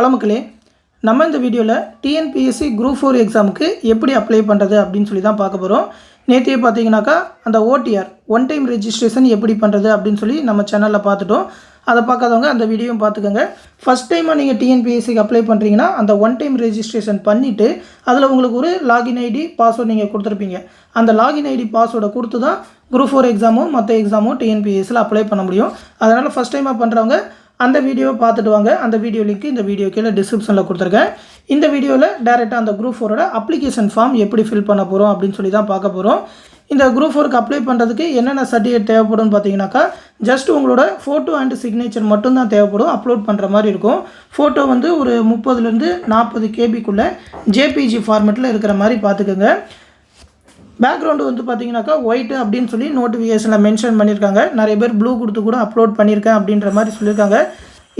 Hello மக்களே நம்ம இந்த வீடியோவில் டிஎன்பிஎஸ்சி குரூப் ஃபோர் எக்ஸாமுக்கு எப்படி அப்ளை பண்ணுறது அப்படின்னு சொல்லி தான் பார்க்க போகிறோம் நேற்றையே பார்த்தீங்கன்னாக்கா அந்த ஓடிஆர் ஒன் டைம் ரெஜிஸ்ட்ரேஷன் எப்படி பண்ணுறது அப்படின்னு சொல்லி நம்ம சேனலில் பார்த்துட்டோம். அதை பார்க்காதவங்க அந்த வீடியோவும் பார்த்துக்கோங்க. ஃபஸ்ட் டைமாக நீங்கள் டிஎன்பிஎஸ்சிக்கு அப்ளை பண்ணுறீங்கன்னா அந்த ஒன் டைம் ரெஜிஸ்ட்ரேஷன் பண்ணிவிட்டு அதில் உங்களுக்கு ஒரு லாகின் ஐடி பாஸ்வேர்டு நீங்கள் கொடுத்துருப்பீங்க. அந்த லாகின் ஐடி பாஸ்வேர்டை கொடுத்து தான் குரூப் ஃபோர் எக்ஸாமும் மற்ற எக்ஸாமும் டிஎன்பிஎஸ்சியில் அப்ளை பண்ண முடியும். அதனால் ஃபஸ்ட் டைமாக பண்ணுறவங்க அந்த வீடியோவை பார்த்துட்டு வாங்க. அந்த வீடியோ லிங்க் இந்த வீடியோ கீழே டிஸ்கிரிப்ஷனில் கொடுத்துருக்கேன். இந்த வீடியோவில் டேரெக்டாக அந்த குரூப் ஃபோரோட அப்ளிகேஷன் ஃபார்ம் எப்படி ஃபில் பண்ண போகிறோம் அப்படின்னு சொல்லி தான் பார்க்க போகிறோம் இந்த குரூப் ஃபோருக்கு அப்ளை பண்ணுறதுக்கு என்னென்ன சர்டிஃபிகேட் தேவைப்படும்னு பார்த்தீங்கன்னாக்கா ஜஸ்ட் உங்களோட ஃபோட்டோ அண்ட் சிக்னேச்சர் மட்டும்தான் தேவைப்படும். அப்லோட் பண்ணுற மாதிரி இருக்கும். ஃபோட்டோ வந்து ஒரு முப்பதுலேருந்து நாற்பது கேபிக்குள்ளே ஜேபிஜி ஃபார்மேட்டில் இருக்கிற மாதிரி பார்த்துக்கோங்க. பேக்ரவுண்டு வந்து பார்த்தீங்கன்னாக்கா ஒயிட் அப்படின்னு சொல்லி நோட்டிஃபிகேஷனில் மென்ஷன் பண்ணியிருக்காங்க நிறைய பேர் ப்ளூ கொடுத்து கூட அப்லோட் பண்ணியிருக்கேன் அப்படின்ற மாதிரி சொல்லியிருக்காங்க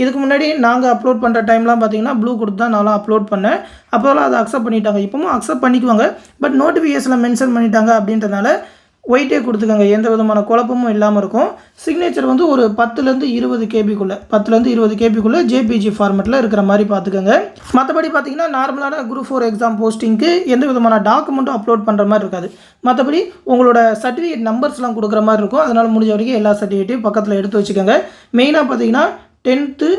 இதுக்கு முன்னாடி நாங்கள் அப்லோட் பண்ணுற டைம்லாம் பார்த்தீங்கன்னா ப்ளூ கொடுத்து தான் நான்லாம் அப்லோட் பண்ணேன். அப்போல்லாம் அதை அக்செப்ட் பண்ணிட்டாங்க. இப்போவும் அக்செப்ட் பண்ணிக்குவாங்க. பட் நோட்டிஃபிகேஷனில் மென்ஷன் பண்ணிட்டாங்க அப்படின்றனால ஒயிட்டே கொடுத்துக்கோங்க. எந்த விதமான குழப்பமும் இல்லாமல் இருக்கும். சிக்னேச்சர் வந்து ஒரு பத்துலேருந்து இருபது கேபிக்குள்ளே பத்துலேருந்து இருபது கேபிக்குள்ளே ஜேபிஜி ஃபார்மெட்டில் இருக்கிற மாதிரி பார்த்துக்கோங்க. மற்றபடி பார்த்தீங்கன்னா நார்மலான குரூப் ஃபோர் எக்ஸாம் போஸ்டிங்க்கு எந்த விதமான டாக்குமெண்ட்டும் அப்லோட் பண்ணுற மாதிரி இருக்காது. மற்றபடி உங்களோட சர்டிஃபிகேட் நம்பர்ஸ்லாம் கொடுக்குற மாதிரி இருக்கும். அதனால் முடிஞ்ச வரைக்கும் எல்லா சர்டிஃபிகேட்டையும் பக்கத்தில் எடுத்து வச்சுக்கோங்க. மெயினாக பார்த்தீங்கன்னா டென்த்து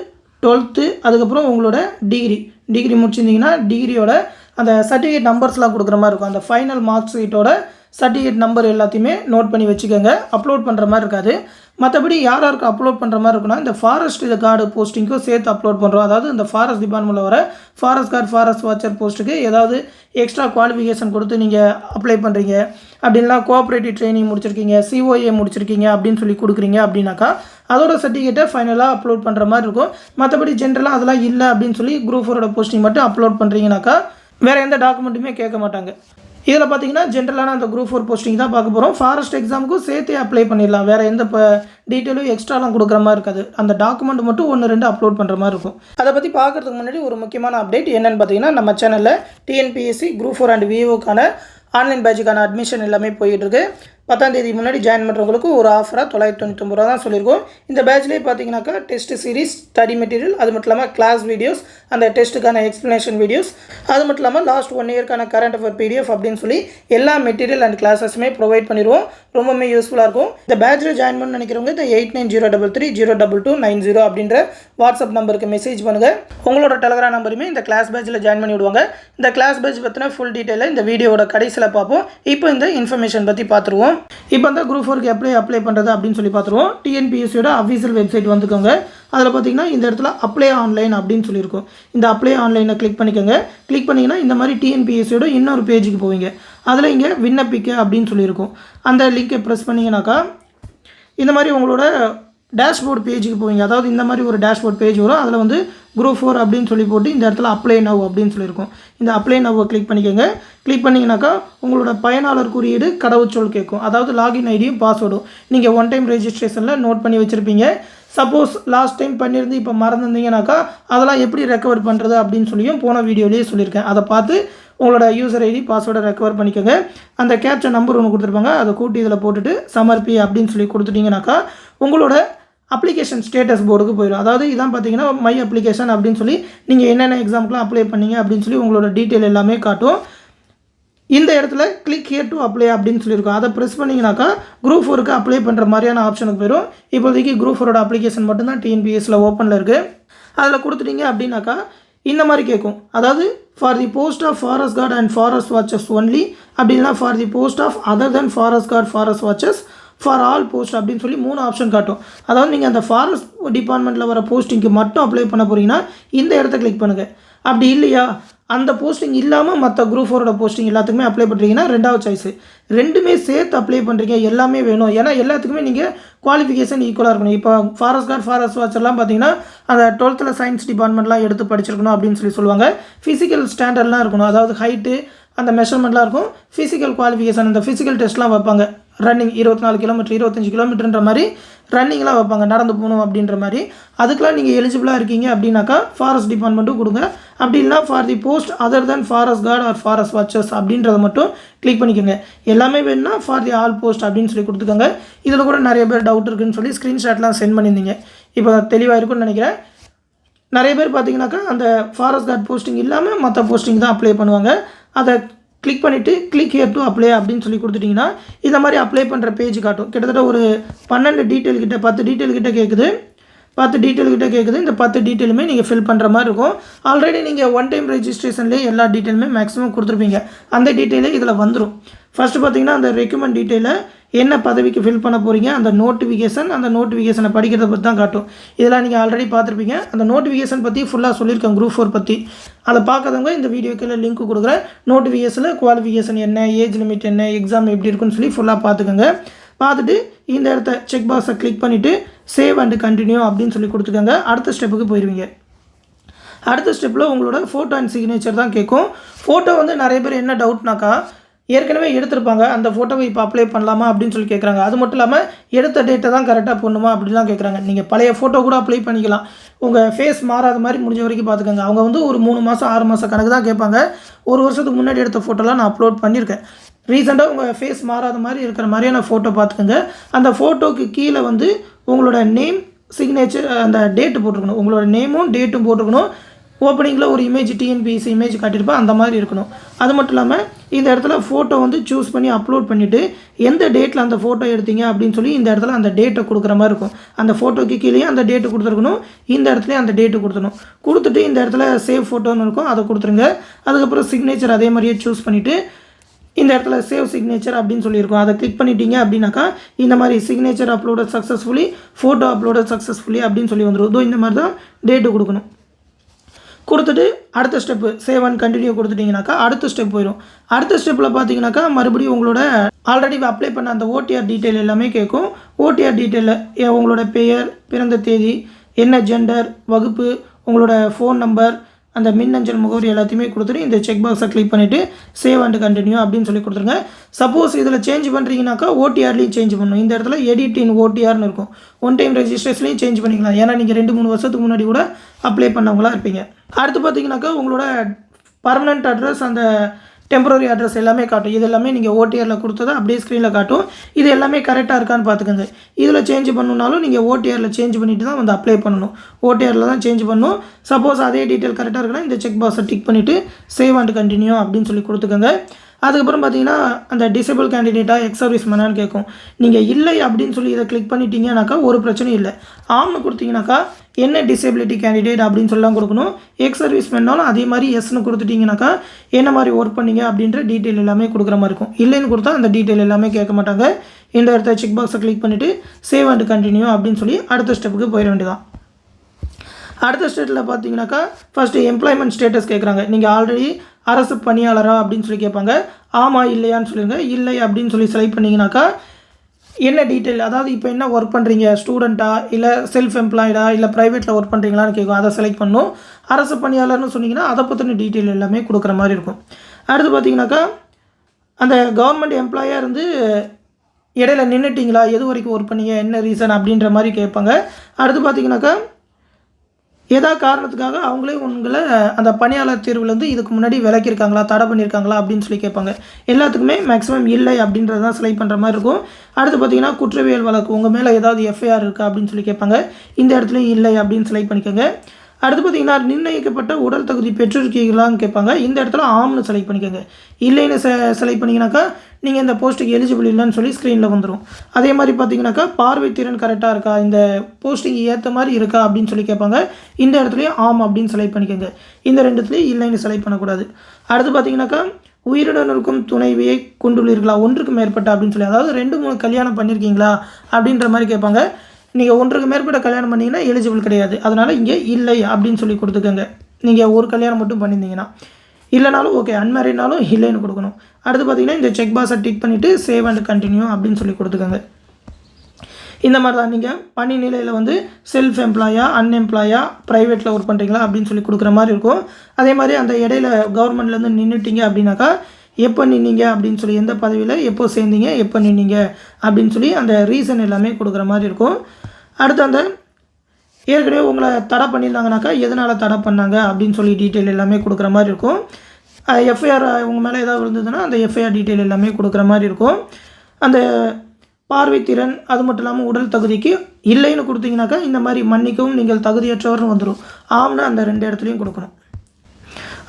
டுவெல்த்து அதுக்கப்புறம் உங்களோட டிகிரி டிகிரி முடிச்சிருந்தீங்கன்னா டிகிரியோட அந்த சர்டிஃபிகேட் நம்பர்ஸ்லாம் கொடுக்குற மாதிரி இருக்கும். அந்த ஃபைனல் மார்க் ஷீட்டோட சர்டிஃபிகேட் நம்பர் எல்லாத்தையுமே நோட் பண்ணி வச்சுக்கோங்க. அப்லோட் பண்ணுற மாதிரி இருக்காது. மற்றபடி யார் யாருக்கு அப்லோட் பண்ணுற மாதிரி இருக்குன்னா இந்த ஃபாரஸ்ட் இது கார்டு போஸ்டிங்க்கும் சேர்த்து அப்லோட் பண்ணுறோம் அதாவது இந்த ஃபாரஸ்ட் டிபார்ட்மெண்ட்டில் வர ஃபாரஸ்ட் கார்டு ஃபாரஸ்ட் வாட்சர் போஸ்ட்டுக்கு ஏதாவது எக்ஸ்ட்ரா குவாலிஃபிகேஷன் கொடுத்து நீங்கள் அப்ளை பண்ணுறீங்க அப்படின்னா கோஆப்ரேட்டிவ் ட்ரைனிங் முடிச்சிருக்கீங்க சிஓஏ முடிச்சிருக்கீங்க அப்படின்னு சொல்லி கொடுக்குறீங்க அப்படின்னாக்கா அதோட சர்டிஃபிகேட்டை ஃபைனலாக அப்லோட் பண்ணுற மாதிரி இருக்கும். மற்றபடி ஜென்ரலாக அதெல்லாம் இல்லை அப்படின்னு சொல்லி குரூப் ஃபோரோட போஸ்டிங் மட்டும் அப்லோட் பண்ணுறீங்கனாக்கா வேறு எந்த டாக்குமெண்ட்டுமே கேட்க மாட்டாங்க. இதில் பார்த்தீங்கன்னா ஜென்ரலான அந்த குரூப் ஃபோர் போஸ்டிங் தான் பார்க்க போகிறோம் ஃபாரஸ்ட் எக்ஸாமுக்கும் சேர்த்தே அப்ளை பண்ணிடலாம். வேறு எந்த இப்போ டீட்டெயிலும் எக்ஸ்ட்ராலாம் கொடுக்குற மாதிரி இருக்காது. அந்த டாக்குமெண்ட் மட்டும் ஒன்று ரெண்டு அப்லோட் பண்ணுற மாதிரி இருக்கும். அதை பற்றி பார்க்குறதுக்கு முன்னாடி ஒரு முக்கியமான அப்டேட் என்னென்னு பார்த்தீங்கன்னா நம்ம சேனலில் டிஎன்பிஎஸ்சி குரூப் ஃபோர் அண்ட் விஓக்கான ஆன்லைன் பேட்சுக்கான அட்மிஷன் எல்லாமே போயிட்டுருக்கு பத்தாம் தேதி முன்னாடி ஜாயின் பண்ணுறவங்களுக்கு ஒரு ஆஃபராக தொள்ளாயிரத்தி தொண்ணூத்தொம்பது ரூபா தான் சொல்லியிருக்கோம். இந்த பேட்ச்லேயே பார்த்தீங்கன்னாக்கா டெஸ்ட் சீரிஸ் ஸ்டடி மெட்டீரியல் அது மட்டும் இல்லாமல் கிளாஸ் வீடியோஸ் அந்த டெஸ்ட்டுக்கான எக்ஸ்ப்ளனேஷன் வீடியோஸ் அது மட்டும் இல்லாமல் லாஸ்ட் ஒன் இயர்க்கான கரண்ட் அஃபேர் பிடிஎஃப் அப்படின்னு சொல்லி எல்லா மெட்டீரியல் அண்ட் கிளாஸஸுமே ப்ரொவைட் பண்ணிடுவோம். ரொம்பவுமே யூஸ்ஃபுல்லாக இருக்கும். இந்த பேட்சில் ஜாயின் பண்ண நினைக்கிறவங்க இந்த eight nine zero double three zero double two nine zero அப்படின்ற வாட்ஸ்அப் நம்பருக்கு மெசேஜ் பண்ணுங்கள் உங்களோட டெலகிராம் நம்பருமே இந்த கிளாஸ் பேட்சில் ஜாயின் பண்ணி விடுவாங்க இந்த கிளாஸ் பேட்ச் பற்றின ஃபுல் டீட்டெயிலை இந்த வீடியோட கடைசியில் பார்ப்போம். இப்போ இந்த இன்ஃபர்மேஷன் பற்றி பார்த்துருவோம். இப்போ அந்த குரூப் ஃபோருக்கு எப்படி அப்ளை பண்ணுறது அப்படின்னு சொல்லி பார்த்துருவோம். டிஎன்பிஎஸ்சியோட அஃபீஷியல் வெப்சைட் வந்துக்கோங்க. அதில் பார்த்தீங்கன்னா இந்த இடத்துல அப்ளை ஆன்லைன் அப்படின்னு சொல்லியிருக்கோம். இந்த அப்ளை ஆன்லைனை கிளிக் பண்ணிக்கோங்க. கிளிக் பண்ணிங்கன்னா இந்த மாதிரி டிஎன்பிஎஸ்சியோட இன்னொரு பேஜுக்கு போவீங்க. அதில் இங்கே விண்ணப்பிக்க அப்படின்னு சொல்லியிருக்கும். அந்த லிங்கை ப்ரெஸ் பண்ணிங்கனாக்கா இந்த மாதிரி உங்களோட டேஷ்போர்ட் பேஜுக்கு போவீங்க. அதாவது இந்த மாதிரி ஒரு டேஷ்போர்ட் பேஜ் வரும். அதில் வந்து குரூப் ஃபோர் அப்படின்னு சொல்லி போட்டு இந்த இடத்துல அப்ளை நவ் அப்படின்னு சொல்லியிருக்கோம். இந்த அப்ளை நவ்வை கிளிக் பண்ணிக்கோங்க. கிளிக் பண்ணிங்கனாக்கா உங்களோட பயனாளர் குறியீடு கடவுச்சொல் கேட்கும். அதாவது லாகின் ஐடியும் பாஸ்வேர்டும் நீங்கள் ஒன் டைம் ரெஜிஸ்ட்ரேஷனில் நோட் பண்ணி வச்சுருப்பீங்க. சப்போஸ் லாஸ்ட் டைம் பண்ணியிருந்து இப்போ மறந்துருந்தீங்கனாக்கா அதெல்லாம் எப்படி ரெக்கவர் பண்ணுறது அப்படின்னு சொல்லியும் போன வீடியோலேயே சொல்லியிருக்கேன். அதை பார்த்து உங்களோட யூசர் ஐடி பாஸ்வேர்டை ரெக்கவர் பண்ணிக்கோங்க. அந்த கேப்சர் நம்பர் ஒன்று கொடுத்துருப்பாங்க. அதை கூட்டி இதில் போட்டுட்டு சமர்ப்பி அப்படின்னு சொல்லி கொடுத்துட்டிங்கனாக்கா உங்களோட அப்ளிகேஷன் ஸ்டேட்டஸ் போர்டுக்கு போயிடும் அதாவது இதான் பார்த்தீங்கன்னா மை அப்ளிகேஷன் அப்படின்னு சொல்லி நீங்கள் என்னென்ன எக்ஸாமுக்குலாம் அப்ளை பண்ணீங்க அப்படின்னு சொல்லி உங்களோட டீட்டெயில் எல்லாமே காட்டும். இந்த இடத்துல கிளிக் ஹியர் டு அப்ளை அப்படின்னு சொல்லியிருக்கோம். அதை ப்ரெஸ் பண்ணிங்கனாக்கா குரூப் ஃபோருக்கு அப்ளை பண்ணுற மாதிரியான ஆப்ஷனுக்கு போயிடும் இப்போதைக்கு குரூப் ஃபோரோட அப்ளிகேஷன் மட்டும்தான் டிஎன்பிஎஸ்சில் ஓப்பனில் இருக்குது அதில் கொடுத்துட்டீங்க அப்படின்னாக்கா இந்த மாதிரி கேட்கும். அதாவது for the post of forest guard and forest watches only அப்படின்னா for the post of other than forest guard forest watches for all post அப்படின்னு சொல்லி மூணு ஆப்ஷன் காட்டும். அதாவது நீங்கள் அந்த ஃபாரஸ்ட் டிபார்ட்மெண்ட்டில் வர போஸ்டிங்க்கு மட்டும் அப்ளை பண்ண போகிறீங்கன்னா இந்த இடத்த கிளிக் பண்ணுங்கள் அப்படி இல்லையா? அந்த போஸ்டிங் இல்லாமல் மற்ற குரூப் ஃபோரோட போஸ்டிங் எல்லாத்துக்குமே அப்ளை பண்ணுறீங்கன்னா ரெண்டாவது சாய்ஸு ரெண்டுமே சேர்த்து அப்ளை பண்ணுறீங்க எல்லாமே வேணும். ஏன்னா எல்லாத்துக்குமே நீங்கள் குவாலிஃபிகேஷன் ஈக்குவலாக இருக்கணும். இப்போ ஃபாரஸ்ட் கார்டு ஃபாரஸ்ட் வாட்சர்லாம் பார்த்தீங்கன்னா அந்த டுவெல்த்தில் சயின்ஸ் டிபார்ட்மெண்ட்லாம் எடுத்து படிச்சிருக்கணும் அப்படின்னு சொல்லி சொல்லுவாங்க. ஃபிசிக்கல் ஸ்டாண்டர்ட்லாம் இருக்கணும். அதாவது ஹைட்டு அந்த மெஷர்மெண்ட்லாம் இருக்கும். ஃபிசிக்கல் குவாலிஃபிகேஷன் அந்த ஃபிசிக்கல் டெஸ்ட்லாம் வைப்பாங்க. ரன்னிங் இருபத்தி நாலு கிலோமீட்டர் இருபத்தஞ்சி கிலோமீட்டர்ன்ற மாதிரி ரன்னிங்லாம் வைப்பாங்க. நடந்து போகணும் அப்படின்ற மாதிரி. அதுக்கெலாம் நீங்கள் எலிஜிபிளாக இருக்கீங்க அப்படின்னாக்கா ஃபாரஸ்ட் டிபார்ட்மெண்ட்டும் கொடுங்க. அப்படி இல்லைனா for the post other than forest guard or forest watchers அப்படின்றத மட்டும் கிளிக் பண்ணிக்கோங்க. எல்லாமே வேணும்னா ஃபார் தி ஆல் போஸ்ட் அப்படின்னு சொல்லி கொடுத்துக்கோங்க. இதில் கூட நிறைய பேர் டவுட் இருக்குன்னு சொல்லி ஸ்க்ரீன்ஷாட்லாம் சென்ட் பண்ணியிருந்தீங்க. இப்போ தெளிவாக இருக்கும்னு நினைக்கிறேன். நிறைய பேர் பார்த்தீங்கன்னாக்கா அந்த ஃபாரஸ்ட் கார்டு போஸ்டிங் இல்லாமல் மற்ற போஸ்டிங் தான் அப்ளை பண்ணுவாங்க. அதை கிளிக் பண்ணிவிட்டு கிளிக் ஹியர் டு அப்ளை அப்படின்னு சொல்லி கொடுத்துட்டிங்கன்னா இந்த மாதிரி அப்ளை பண்ணுற பேஜ் காட்டும். கிட்டத்தட்ட ஒரு பன்னெண்டு டீட்டெயில் கிட்ட பத்து டீட்டெயில் கிட்ட கேட்குது பத்து டீட்டெயில் கிட்ட கேட்குது இந்த பத்து டீட்டெயிலுமே நீங்கள் ஃபில் பண்ணுற மாதிரி இருக்கும். ஆல்ரெடி நீங்கள் ஒன் டைம் ரெஜிஸ்ட்ரேஷன்லேயே எல்லா டீட்டெயிலுமே மேக்ஸிமம் கொடுத்துருப்பீங்க. அந்த டீட்டெயிலே இதில் வந்துடும் ஃபஸ்ட்டு பார்த்தீங்கன்னா அந்த ரெக்கமெண்ட் டீட்டெயிலை என்ன பதவிக்கு ஃபில் பண்ண போகிறீங்க அந்த நோட்டிஃபிகேஷன் அந்த நோட்டிஃபிகேஷனை படிக்கிறத பற்றி தான் காட்டும். இதெல்லாம் நீங்கள் ஆல்ரெடி பார்த்துருப்பீங்க. அந்த நோட்டிஃபிகேஷன் பற்றி ஃபுல்லாக சொல்லியிருக்கேன் குரூப் ஃபோர் பற்றி அதை பார்க்காதவங்க இந்த வீடியோக்குள்ள லிங்க் கொடுக்குறேன். நோட்டிஃபிகேஷனில் குவாலிஃபிகேஷன் என்ன ஏஜ் லிமிட் என்ன எக்ஸாம் எப்படி இருக்குன்னு சொல்லி ஃபுல்லாக பார்த்துக்கோங்க. பார்த்துட்டு இந்த இடத்த செக் பாக்ஸை கிளிக் பண்ணிவிட்டு சேவ் அண்டு கண்டினியூ அப்படின்னு சொல்லி கொடுத்துக்கோங்க. அடுத்த ஸ்டெப்புக்கு போயிடுவீங்க அடுத்த ஸ்டெப்பில் உங்களோட ஃபோட்டோ அண்ட் சிக்னேச்சர் தான் கேட்கும். ஃபோட்டோ வந்து நிறைய பேர் என்ன டவுட்னாக்கா ஏற்கனவே எடுத்திருப்பாங்க. அந்த ஃபோட்டோவை இப்போ அப்ளை பண்ணலாமா அப்படின்னு சொல்லி கேட்குறாங்க அது மட்டும் இல்லாமல் எடுத்த டேட்டை தான் கரெக்டாக போடணுமா அப்படிலாம் கேட்குறாங்க நீங்கள் பழைய ஃபோட்டோ கூட அப்ளை பண்ணிக்கலாம். உங்கள் ஃபேஸ் மாறாத மாதிரி முடிஞ்ச வரைக்கும் பார்த்துக்கோங்க. அவங்க வந்து ஒரு மூணு மாதம் ஆறு மாதம் கணக்கு தான் கேட்பாங்க. ஒரு வருஷத்துக்கு முன்னாடி எடுத்த ஃபோட்டோலாம் நான் அப்லோட் பண்ணியிருக்கேன். ரீசெண்டாக உங்கள் ஃபேஸ் மாறாத மாதிரி இருக்கிற மாதிரியான ஃபோட்டோ பார்த்துக்கோங்க. அந்த ஃபோட்டோக்கு கீழே வந்து உங்களோட நேம் சிக்னேச்சர் அந்த டேட்டு போட்டிருக்கணும். உங்களோட நேமும் டேட்டும் போட்டிருக்கணும். ஓப்பனிங்கில் ஒரு இமேஜ் டிஎன்பிஎஸ்சி இமேஜ் காட்டியிருப்பா. அந்த மாதிரி இருக்கணும். அது மட்டும் இல்லாமல் இந்த இடத்துல ஃபோட்டோ வந்து சூஸ் பண்ணி அப்லோட் பண்ணிவிட்டு எந்த டேட்டில் அந்த ஃபோட்டோ எடுத்தீங்க அப்படின்னு சொல்லி இந்த இடத்துல அந்த டேட்டை கொடுக்குற மாதிரி இருக்கும். அந்த ஃபோட்டோக்கு கீழேயும் அந்த டேட்டு கொடுத்துருக்கணும். இந்த இடத்துலையும் அந்த டேட்டு கொடுத்துடணும். கொடுத்துட்டு இந்த இடத்துல சேவ் ஃபோட்டோன்னு இருக்கும் அதை கொடுத்துருங்க. அதுக்கப்புறம் சிக்னேச்சர் அதே மாதிரியே சூஸ் பண்ணிவிட்டு இந்த இடத்துல சேவ் சிக்னேச்சர் அப்படின்னு சொல்லியிருக்கோம். அதை கிளிக் பண்ணிட்டீங்க அப்படின்னாக்கா இந்த மாதிரி signature upload successfully photo upload successfully அப்படின்னு சொல்லி வந்துடும் இதோ இந்த மாதிரி தான் டேட்டு கொடுக்கணும். கொடுத்துட்டு அடுத்த ஸ்டெப்பு சேவ் அண்ட் கண்டினியூ கொடுத்துட்டிங்கனாக்கா அடுத்த ஸ்டெப் போயிடும் அடுத்த ஸ்டெப்பில் பார்த்தீங்கன்னாக்கா மறுபடியும் உங்களோட ஆல்ரெடி அப்ளை பண்ண அந்த ஓடிஆர் டீட்டெயில் எல்லாமே கேட்கும் ஓடிஆர் டீட்டெயிலில் உங்களோட பெயர் பிறந்த தேதி என்ன ஜெண்டர் வகுப்பு உங்களோட ஃபோன் நம்பர் அந்த மின்னஞ்சல் முகவரி எல்லாத்தையுமே கொடுத்துட்டு இந்த செக் பாக்ஸை கிளிக் பண்ணிவிட்டு சேவ் அண்ட் கண்டினியூ அப்படின்னு சொல்லி கொடுத்துருங்க. சப்போஸ் இதில் சேஞ்ச் பண்ணுறீங்கனாக்கா ஓடிஆர்லேயும் சேஞ்ச் பண்ணணும். இந்த இடத்துல எடிட் இன் ஓடிஆர்னு இருக்கும். ஒன் டைம் ரெஜிஸ்ட்ரேஷன்லையும் சேஞ்ச் பண்ணிக்கலாம். ஏன்னா நீங்கள் ரெண்டு மூணு வருஷத்துக்கு முன்னாடி கூட அப்ளை பண்ணவங்களா இருப்பீங்க. அடுத்து பார்த்தீங்கன்னாக்கா உங்களோட பர்மனெண்ட் அட்ரஸ் அந்த டெம்பரரி அட்ரஸ் எல்லாமே காட்டும். இது எல்லாமே நீங்கள் ஓடிஆரில் கொடுத்ததை அப்படியே ஸ்க்ரீனில் காட்டும். இது எல்லாமே கரெக்டாக இருக்கான்னு பார்த்துக்கோங்க. இதில் சேஞ்ச் பண்ணணுனாலும் நீங்கள் ஓடிஆரில் சேஞ்ச் பண்ணிட்டு தான் வந்து அப்ளை பண்ணணும். ஓடிஆரில் தான் சேஞ்ச் பண்ணணும். சப்போஸ் அதே டீட்டெயில் கரெக்டாக இருக்குன்னா இந்த செக் பாக்ஸை டிக் பண்ணிவிட்டு சேவ் அண்ட் கண்டினியூ அப்படின்னு சொல்லி கொடுத்துக்கோங்க. அதுக்கப்புறம் பார்த்தீங்கன்னா அந்த டிசேபிள் கேண்டிடேட்டாக எக்ஸ் சர்வீஸ் மேனான்னு கேட்கும் நீங்கள் இல்லை அப்படின்னு சொல்லி இதை கிளிக் பண்ணிட்டீங்கன்னாக்கா ஒரு பிரச்சனையும் இல்லை. ஆம்னு கொடுத்தீங்கன்னாக்கா என்ன டிசேபிலிட்டி கேண்டிடேட் அப்படின்னு சொல்லலாம் கொடுக்கணும். எக்ஸ் சர்வீஸ் வேணாலும் அதே மாதிரி எஸ்னு கொடுத்துட்டிங்கனாக்கா என்ன மாதிரி ஒர்க் பண்ணீங்க அப்படின்ற டீட்டெயில் எல்லாமே கொடுக்குற மாதிரி இருக்கும். இல்லைன்னு கொடுத்தா அந்த டீட்டெயில் எல்லாமே கேட்க மாட்டாங்க. இந்த இடத்த செக் பாக்ஸை கிளிக் பண்ணிவிட்டு சேவ் அண்ட் கண்டினியூ அப்படின்னு சொல்லி அடுத்த ஸ்டெப்புக்கு போயிட வேண்டியதான் அடுத்த ஸ்டேட்டில் பார்த்தீங்கன்னாக்கா ஃபஸ்ட்டு எம்ப்ளாய்மெண்ட் ஸ்டேட்டஸ் கேட்குறாங்க. நீங்கள் ஆல்ரெடி அரசு பணியாளரா அப்படின்னு சொல்லி கேட்பாங்க. ஆமாம் இல்லையான்னு சொல்லிடுங்க இல்லை அப்படின்னு சொல்லி செலக்ட் பண்ணிங்கனாக்கா என்ன டீட்டெயில் அதாவது இப்போ என்ன ஒர்க் பண்ணுறீங்க ஸ்டூடெண்ட்டா இல்லை செல்ஃப் எம்ப்ளாய்டா இல்லை ப்ரைவேட்டில் ஒர்க் பண்ணுறீங்களான்னு கேட்கும். அதை செலக்ட் பண்ணும். அரசு பணியாளர்னு சொன்னீங்கன்னா அதை பற்றின டீட்டெயில் எல்லாமே கொடுக்குற மாதிரி இருக்கும். அடுத்து பார்த்தீங்கன்னாக்கா அந்த கவர்மெண்ட் எம்ப்ளாயாக இருந்து இடையில நின்றுட்டிங்களா எது வரைக்கும் ஒர்க் பண்ணீங்க? என்ன ரீசன் அப்படின்ற மாதிரி கேட்பாங்க. அடுத்து பார்த்தீங்கன்னாக்கா ஏதா காரணத்துக்காக அவங்களே உங்களை அந்த பணியாளர் தேர்வுலேருந்து இதுக்கு முன்னாடி விலக்கியிருக்காங்களா தடை பண்ணியிருக்காங்களா அப்படின்னு சொல்லி கேட்பாங்க. எல்லாத்துக்குமே மேக்ஸிமம் இல்லை அப்படின்றது தான் செலக்ட் பண்ணுற மாதிரி இருக்கும். அடுத்து பார்த்தீங்கன்னா குற்றவியல் வழக்கு உங்கள் மேலே ஏதாவது எஃப்ஐஆர் இருக்கா அப்படின்னு சொல்லி கேட்பாங்க. இந்த இடத்துலையும் இல்லை அப்படின்னு செலக்ட் பண்ணிக்கோங்க. அடுத்து பார்த்தீங்கன்னா நிர்ணயிக்கப்பட்ட உடல் தகுதி பெற்றிருக்கீங்களான்னு கேட்பாங்க. இந்த இடத்துல ஆம்னு செலக்ட் பண்ணிக்கோங்க. இல்லைன்னு செ செலக்ட் பண்ணிங்கனாக்கா நீங்கள் இந்த போஸ்ட்டுக்கு எலிஜிபிள் இல்லைன்னு சொல்லி ஸ்க்ரீனில் வந்துடும் அதே மாதிரி பார்த்தீங்கன்னாக்கா பார்வை திறன் கரெக்டாக இருக்கா? இந்த போஸ்டிங் ஏற்ற மாதிரி இருக்கா அப்படின்னு சொல்லி கேட்பாங்க. இந்த இடத்துலையும் ஆம் அப்படின்னு செலக்ட் பண்ணிக்கோங்க. இந்த ரெண்டுத்துலேயும் இல்லைன்னு செலக்ட் பண்ணக்கூடாது. அடுத்து பார்த்தீங்கன்னாக்கா உயிருடன் இருக்கும் துணைவியை கொண்டுள்ளீர்களா? ஒன்றுக்கு மேற்பட்ட அப்படின்னு சொல்லி அதாவது ரெண்டு மூணு கல்யாணம் பண்ணியிருக்கீங்களா அப்படின்ற மாதிரி கேட்பாங்க. நீங்கள் ஒன்றுக்கு மேற்பட்ட கல்யாணம் பண்ணிங்கன்னா எலிஜிபிள் கிடையாது. அதனால் இங்கே இல்லை அப்படின்னு சொல்லி கொடுத்துக்கோங்க. நீங்கள் ஒரு கல்யாணம் மட்டும் பண்ணியிருந்தீங்கன்னா. இல்லைனாலும் ஓகே அன்மேரிட்னாலும் இல்லைன்னு கொடுக்கணும். அடுத்து பார்த்தீங்கன்னா இந்த செக் பாக்ஸை டிக் பண்ணிவிட்டு சேவ் அண்ட் கண்டினியூ அப்படின்னு சொல்லி கொடுத்துக்கோங்க. இந்த மாதிரி தான் நீங்கள் பணி நிலையில் வந்து செல்ஃப் எம்ப்ளாயா அன்எம்ப்ளாயா ப்ரைவேட்டில் ஒர்க் பண்ணுறீங்களா அப்படின்னு சொல்லி கொடுக்குற மாதிரி இருக்கும். அதே மாதிரி அந்த இடையில கவர்மெண்ட்லேருந்து நின்றுட்டீங்க அப்படின்னாக்கா எப்போ நின்னீங்க அப்படின்னு சொல்லி எந்த பதவியில் எப்போ சேர்ந்தீங்க எப்போ நின்னீங்க அப்படின்னு சொல்லி அந்த ரீசன் எல்லாமே கொடுக்குற மாதிரி இருக்கும். அடுத்து அந்த ஏற்கனவே உங்களை தடை பண்ணியிருந்தாங்கனாக்கா எதனால் தடை பண்ணாங்க அப்படின்னு சொல்லி டீட்டெயில் எல்லாமே கொடுக்குற மாதிரி இருக்கும். எஃப்ஐஆர் இவங்க மேலே ஏதாவது விழுந்ததுன்னா அந்த எஃப்ஐஆர் டீட்டெயில் எல்லாமே கொடுக்குற மாதிரி இருக்கும். அந்த பார்வைத்திறன் அது மட்டும் இல்லாமல் உடல் தகுதிக்கு இல்லைன்னு கொடுத்தீங்கனாக்கா இந்த மாதிரி மன்னிக்கவும் நீங்கள் தகுதியற்றவர்னு வந்துடும் ஆம்னா அந்த ரெண்டு இடத்துலையும் கொடுக்கணும்.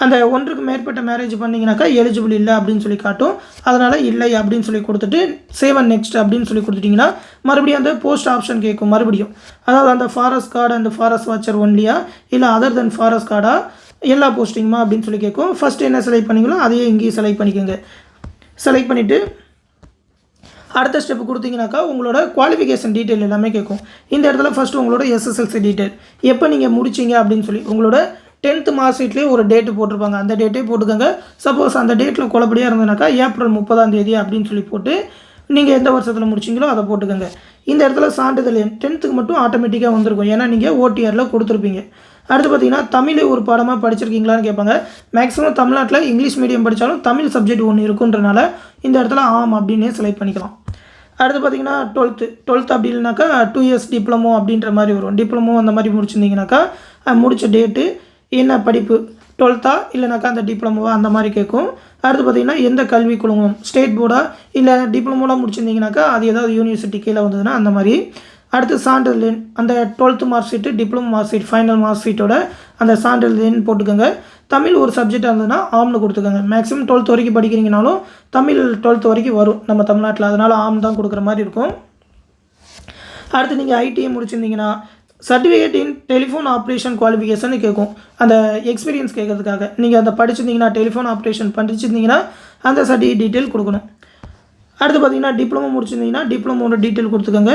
அந்த ஒன்றுக்கு மேற்பட்ட மேரேஜ் பண்ணிங்கனாக்கா எலிஜிபிள் இல்லை அப்படின்னு சொல்லி காட்டும். அதனால் இல்லை அப்படின்னு சொல்லி கொடுத்துட்டு சேவன் நெக்ஸ்ட் அப்படின்னு சொல்லி கொடுத்துட்டிங்கன்னா மறுபடியும் அந்த போஸ்ட் ஆப்ஷன் கேட்கும் மறுபடியும். அதாவது அந்த ஃபாரஸ்ட் கார்டு அந்த ஃபாரஸ்ட் வாட்சர் ஒன்லியா இல்லை அதர் தென் ஃபாரஸ்ட் கார்டாக எல்லா போஸ்டிங்குமா அப்படின்னு சொல்லி கேட்கும். ஃபஸ்ட்டு என்ன செலக்ட் பண்ணிங்களோ அதையே இங்கேயும் செலக்ட் பண்ணிக்கோங்க. செலக்ட் பண்ணிவிட்டு அடுத்த ஸ்டெப் கொடுத்தீங்கனாக்கா உங்களோட குவாலிஃபிகேஷன் டீட்டெயில் எல்லாமே கேட்கும். இந்த இடத்துல ஃபஸ்ட்டு உங்களோட எஸ்எஸ்எல்சி டீட்டெயில் எப்போ நீங்கள் முடிச்சிங்க அப்படின்னு சொல்லி உங்களோட டென்த்து மார்க் ஷீட்லேயே ஒரு டேட்டு போட்டிருப்பாங்க. அந்த டேட்டே போட்டுக்கோங்க. சப்போஸ் அந்த டேட்டில் குழப்படியாக இருந்ததுனாக்கா ஏப்ரல் முப்பதாம் தேதி அப்படின்னு சொல்லி போட்டு நீங்கள் எந்த வருஷத்தில் முடிச்சிங்களோ அதை போட்டுக்கோங்க. இந்த இடத்துல சான்றிதழ் டென்த்துக்கு மட்டும் ஆட்டோமேட்டிக்காக வந்திருக்கும். ஏன்னா நீங்கள் ஓடிஆரில் கொடுத்துருப்பீங்க. அடுத்து பார்த்தீங்கன்னா தமிழ் ஒரு பாடமாக படிச்சிருக்கீங்களான்னு கேட்பாங்க. மேக்ஸிமம் தமிழ்நாட்டில் இங்கிலீஷ் மீடியம் படித்தாலும் தமிழ் சப்ஜெக்ட் ஒன்று இருக்குன்றனால இந்த இடத்துல ஆம் அப்படின்னே செலக்ட் பண்ணிக்கலாம். அடுத்து பார்த்தீங்கன்னா டுவெல்த்து டுவெல்த் அப்படி இல்லைனாக்கா டூ இயர்ஸ் டிப்ளமோ அப்படின்ற மாதிரி வரும். டிப்ளமோ அந்த மாதிரி முடிச்சிருந்தீங்கனாக்கா முடித்த டேட்டு என்ன படிப்பு? டுவெல்த்தா இல்லைனாக்கா அந்த டிப்ளமோவா அந்த மாதிரி கேட்கும். அடுத்து பார்த்தீங்கன்னா எந்த கல்வி குழுமம்? ஸ்டேட் போர்டா இல்லை டிப்ளமோலாம் முடிச்சிருந்தீங்கனாக்கா அது ஏதாவது யூனிவர்சிட்டி கீழே வந்ததுன்னா அந்த மாதிரி அடுத்து சான்றிதழ் அந்த twelfth mark sheet diploma mark sheet final mark ஷீட்டோட அந்த சான்றிதழ் போட்டுக்கோங்க. தமிழ் ஒரு சப்ஜெக்டாக இருந்ததுன்னா ஆம்னு கொடுத்துக்கோங்க. மேக்ஸிமம் டுவெல்த் வரைக்கும் படிக்கிறீங்கனாலும் தமிழ் டுவெல்த் வரைக்கும் வரும் நம்ம தமிழ்நாட்டில். அதனால் ஆம் தான் கொடுக்குற மாதிரி இருக்கும். அடுத்து நீங்கள் ITI முடிச்சிருந்தீங்கன்னா certificate in telephone operation qualification கேட்கும் அந்த எக்ஸ்பீரியன்ஸ் கேட்கறதுக்காக நீங்கள் அந்த படிச்சிருந்தீங்கன்னா டெலிஃபோன் ஆப்ரேஷன் படிச்சிருந்தீங்கன்னா அந்த சர்டிஃபிகேட் டீட்டெயில் கொடுக்கணும். அடுத்து பார்த்தீங்கன்னா டிப்ளமோ முடிச்சிருந்தீங்கன்னா டிப்ளமோட டீட்டெயில் கொடுத்துக்கோங்க.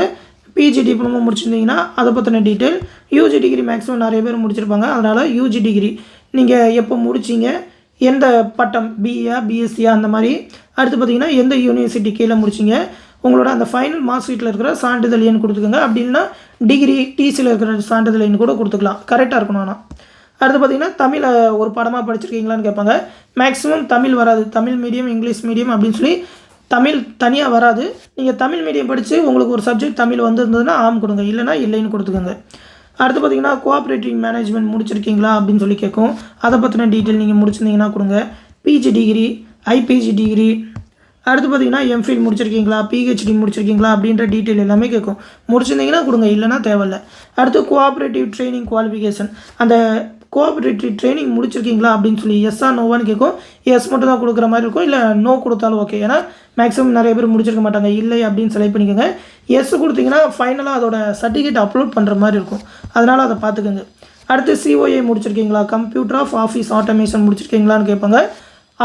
பிஜி டிப்ளமோ முடிச்சிருந்தீங்கன்னா அதை பற்றின டீட்டெயில் யூஜி டிகிரி மேக்ஸிமம் நிறைய பேர் முடிச்சிருப்பாங்க. அதனால் யூஜி டிகிரி நீங்கள் எப்போ முடிச்சிங்க எந்த பட்டம் பிஏ பிஎஸ்சியா அந்த மாதிரி. அடுத்து பார்த்தீங்கன்னா எந்த யூனிவர்சிட்டி கீழே முடிச்சிங்க உங்களோட அந்த ஃபைனல் மார்க் ஷீட்டில் இருக்கிற சான்றிதழ் எண் கொடுத்துக்கோங்க. அப்படின்னா டிகிரி டிசியில் இருக்கிற சான்றிதழ் எண் கூட கொடுத்துக்கலாம். கரெக்டாக இருக்கணும் ஆனால் அடுத்து பார்த்தீங்கன்னா தமிழை ஒரு படமாக படிச்சிருக்கீங்களான்னு கேட்பாங்க. மேக்ஸிமம் தமிழ் வராது. தமிழ் மீடியம் இங்கிலீஷ் மீடியம் அப்படின்னு சொல்லி தமிழ் தனியாக வராது. நீங்கள் தமிழ் மீடியம் படித்து உங்களுக்கு ஒரு சப்ஜெக்ட் தமிழ் வந்திருந்ததுன்னா ஆம் கொடுங்க. இல்லைன்னா இல்லைன்னு கொடுத்துக்கோங்க. அடுத்து பார்த்தீங்கன்னா கோஆப்ரேட்டிவ் மேனேஜ்மெண்ட் முடிச்சிருக்கீங்களா அப்படின்னு சொல்லி கேட்கும். அதை பற்றின டீட்டெயில் நீங்கள் முடிச்சிருந்தீங்கன்னா கொடுங்க. பிஜி டிகிரி ஐபிஜி டிகிரி அடுத்து பார்த்தீங்கன்னா எம்ஃபில் முடிச்சிருக்கீங்களா பிஹெச்டி முடிச்சிருக்கீங்களா அப்படின்ற டீட்டெயில் எல்லாமே கேட்கும். முடிச்சிருந்தீங்கன்னா கொடுங்க இல்லைன்னா தேவையில்லை. அடுத்து கோஆப்ரேட்டிவ் ட்ரைனிங் குவாலிஃபிகேஷன் அந்த கோஆப்ரேட்டிவ் ட்ரைனிங் முடிச்சிருக்கீங்களா அப்படின்னு சொல்லி எஸ்ஸா நோவான்னு கேட்கும். எஸ் மட்டும் தான் கொடுக்குற மாதிரி இருக்கும். இல்லை நோ கொடுத்தாலும் ஓகே ஏன்னா மேக்ஸிமம் நிறைய பேர் முடிச்சிருக்க மாட்டாங்க. இல்லை அப்படின்னு செலக்ட் பண்ணிக்கோங்க. எஸ் கொடுத்தீங்கன்னா ஃபைனலாக அதோட சர்டிஃபிகேட் அப்லோட் பண்ணுற மாதிரி இருக்கும். அதனால் அதை பார்த்துக்கோங்க. அடுத்து சிஓஏ முடிச்சிருக்கீங்களா? கம்ப்யூட்டர் ஆஃப் ஆஃபீஸ் ஆட்டோமேஷன் முடிச்சிருக்கீங்களான்னு கேட்பாங்க.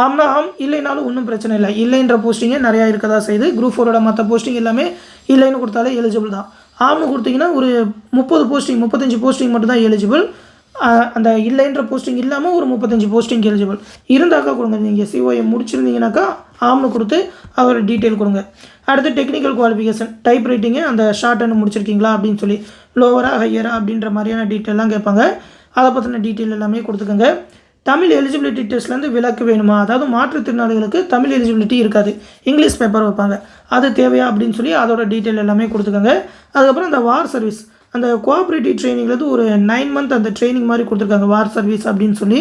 ஆம்னா ஆம். இல்லைனாலும் ஒன்றும் பிரச்சனை இல்லை. இல்லைன்ற போஸ்டிங்கே நிறையா இருக்கதா செய்யுது. குரூப் ஃபோரோட மற்ற போஸ்டிங் எல்லாமே இல்லைன்னு கொடுத்தாலே எலிஜிபிள் தான். ஆம்னு கொடுத்தீங்கன்னா ஒரு முப்பது போஸ்டிங் முப்பத்தஞ்சு போஸ்டிங் மட்டும் தான் எலிஜிபிள் அந்த இல்லைன்ற போஸ்டிங் இல்லாமல் ஒரு முப்பத்தஞ்சு போஸ்டிங் எலிஜிபிள் இருந்தாக்கா கொடுங்க. நீங்கள் சிஓஏ முடிச்சிருந்தீங்கனாக்கா ஆம்னு கொடுத்து அதோட டீட்டெயில் கொடுங்க. அடுத்து டெக்னிக்கல் குவாலிஃபிகேஷன் டைப் ரைட்டிங்கு அந்த ஷார்ட் ஹேண்ட் முடிச்சிருக்கீங்களா அப்படின்னு சொல்லி லோவரா ஹையரா அப்படின்ற மாதிரியான டீட்டெயிலாம் கேட்பாங்க. அதை பற்றின டீட்டெயில் எல்லாமே கொடுத்துக்கோங்க. தமிழ் எலிஜிபிலிட்டி டெஸ்ட்லேருந்து விலக்கு வேணுமா? அதாவது மாற்றுத்திறனாளிகளுக்கு தமிழ் எலிஜிபிலிட்டி இருக்காது. இங்கிலீஷ் பேப்பர் வைப்பாங்க. அது தேவையா அப்படின்னு சொல்லி அதோட டீட்டெயில் எல்லாமே கொடுத்துக்கோங்க. அதுக்கப்புறம் அந்த வார் சர்வீஸ் அந்த கோஆப்ரேட்டிவ் ட்ரைனிங்லேருந்து ஒரு நைன் மந்த் அந்த ட்ரைனிங் மாதிரி கொடுத்துருக்காங்க வார் சர்வீஸ் அப்படின்னு சொல்லி.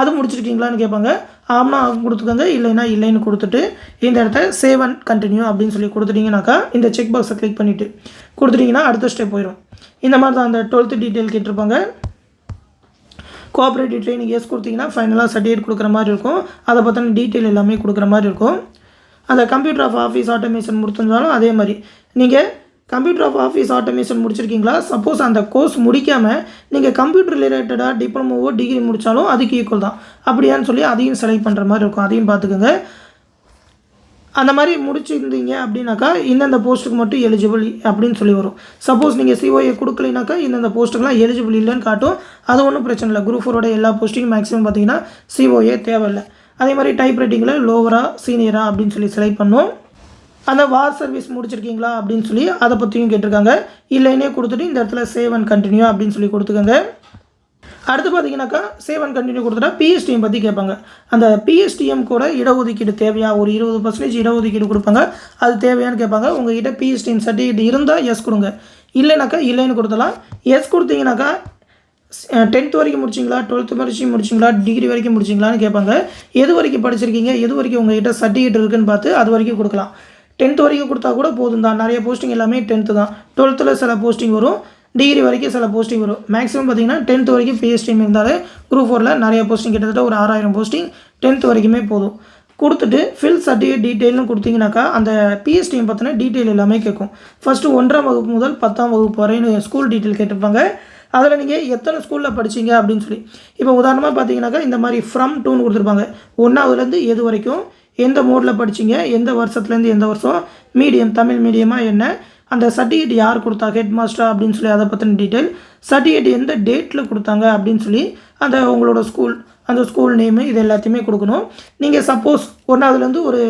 அது முடிச்சிருக்கீங்களான்னு கேட்பாங்க. ஆம்னா கொடுத்துக்கோங்க. இல்லைன்னா இல்லைன்னு கொடுத்துட்டு இந்த இடத்த சேவ் அண்ட் கண்டினியூ அப்படின்னு சொல்லி கொடுத்துட்டிங்கனாக்கா இந்த செக் பாக்ஸை கிளிக் பண்ணிவிட்டு கொடுத்துட்டிங்கன்னா அடுத்த ஸ்டெப் போயிடும் இந்த மாதிரி தான் அந்த டுவெல்த்து டீட்டெயில் கேட்டிருப்பாங்க. கோஆப்ரேட்டிவ் ட்ரைனிங் எஸ் கொடுத்தீங்கன்னா ஃபைனலாக சர்டிஃபிகேட் கொடுக்குற மாதிரி இருக்கும். அதை பற்றின டீட்டெயில் எல்லாமே கொடுக்குற மாதிரி இருக்கும். அந்த கம்ப்யூட்டர் ஆஃப் ஆஃபீஸ் ஆட்டோமேஷன் முடிச்சிருந்தாலும் அதே மாதிரி. நீங்கள் கம்ப்யூட்டர் ஆஃப் ஆஃபீஸ் ஆட்டோமேஷன் முடிச்சிருக்கீங்களா? சப்போஸ் அந்த கோர்ஸ் முடிக்காமல் நீங்கள் கம்ப்யூட்டர் ரிலேட்டடாக டிப்ளமோவோ டிகிரி முடித்தாலும் அதுக்கு ஈக்குவல் தான். அப்படியான்னு சொல்லி அதையும் செலக்ட் பண்ணுற மாதிரி இருக்கும். அதையும் பார்த்துக்கோங்க. அந்த மாதிரி முடிச்சிருந்தீங்க அப்படின்னாக்கா இந்தந்த போஸ்ட்டுக்கு மட்டும் எலிஜிபிள் அப்படின்னு சொல்லி வரும். சப்போஸ் நீங்கள் சிஓஏ கொடுக்கலைனாக்கா இந்தந்த போஸ்ட்டுக்கெலாம் எலிஜிபிள் இல்லைன்னு காட்டும். அது ஒன்றும் பிரச்சனை இல்லை. குரூப் ஃபோரோட எல்லா போஸ்ட்டையும் மேக்ஸிமம் பார்த்தீங்கன்னா சிஓஏ தேவையில்லை. அதே மாதிரி டைப் ரைட்டிங்கில் லோவராக சீனியராக அப்படின்னு சொல்லி செலக்ட் பண்ணோம். அந்த வார் சர்வீஸ் முடிச்சிருக்கீங்களா அப்படின்னு சொல்லி அதை பற்றியும் கேட்டிருக்காங்க. இல்லைன்னே கொடுத்துட்டு இந்த இடத்துல சேவ் அண்ட் கண்டினியூ அப்படின்னு சொல்லி கொடுத்துக்கோங்க. அடுத்து பார்த்தீங்கன்னாக்கா சேவ் அண்ட் கண்டினியூ கொடுத்துட்டா பிஎஸ்டிஎம் பற்றி கேட்பாங்க. அந்த பிஎஸ்டிஎம் கூட இடஒதுக்கீடு தேவையா? ஒரு இருபது பர்சன்டேஜ் இடஒதுக்கீடு கொடுப்பாங்க. அது தேவையான்னு கேட்பாங்க. உங்ககிட்ட பிஎஸ்டிஎம் சர்டிஃபிகேட் இருந்தால் எஸ் கொடுங்க. இல்லைனாக்கா இல்லைன்னு கொடுத்தலாம் எஸ் கொடுத்தீங்கன்னாக்கா டென்த் வரைக்கும் முடிச்சிங்களா? டுவெல்த்து வரைக்கும் முடிச்சிங்களா? டிகிரி வரைக்கும் முடிச்சிங்களான்னு கேட்பாங்க. எது வரைக்கும் படிச்சிருக்கீங்க? எது வரைக்கும் உங்ககிட்ட சர்டிஃபிகேட் இருக்குன்னு பார்த்து அது வரைக்கும் கொடுக்கலாம். டென்த் வரைக்கும் கொடுத்தா கூட போதும் தான் நிறைய போஸ்டிங் எல்லாமே டென்த்து தான். டுவெல்த்தில் சில போஸ்டிங் வரும். டிகிரி வரைக்கும் சில போஸ்டிங் வரும். மேக்ஸிமம் பார்த்தீங்கன்னா டென்த் வரைக்கும் பிஎஸ்டிஎம் இருந்தாலே குரூப் ஃபோரில் நிறைய போஸ்டிங் கிட்டத்தட்ட ஒரு ஆறாயிரம் போஸ்டிங் டென்த் வரைக்குமே போதும். கொடுத்துட்டு ஃபில் சர்டிஃபிகேட் டீட்டெயிலும் கொடுத்தீங்கன்னாக்கா அந்த பிஎஸ்டிஎம் பற்றின டீட்டெயில் எல்லாமே கேட்கும். ஃபஸ்ட்டு ஒன்றாம் வகுப்பு முதல் பத்தாம் வகுப்பு வரைன்னு ஸ்கூல் டீட்டெயில் கேட்டிருப்பாங்க. அதில் நீங்கள் எத்தனை ஸ்கூலில் படிச்சிங்க அப்படின்னு சொல்லி. இப்போ உதாரணமாக பார்த்தீங்கன்னாக்கா இந்த மாதிரி ஃப்ரம் டூன்னு கொடுத்துருப்பாங்க. ஒன்றாவதுலேருந்து எது வரைக்கும்? எந்த மோடில் படிச்சீங்க? எந்த வருஷத்துலேருந்து எந்த வருஷம்? மீடியம் தமிழ் மீடியமாக என்ன? அந்த சர்டிஃபிகேட் யார் கொடுத்தா ஹெட் மாஸ்டர் அப்படின்னு சொல்லி அதை பற்றின டீட்டெயில் சர்டிஃபிகேட் எந்த டேட்டில் கொடுத்தாங்க அப்படின்னு சொல்லி அந்த உங்களோட ஸ்கூல் அந்த ஸ்கூல் நேமு இது எல்லாத்தையுமே கொடுக்கணும். நீங்கள் சப்போஸ் ஒன்றாவதுலேருந்து ஒரு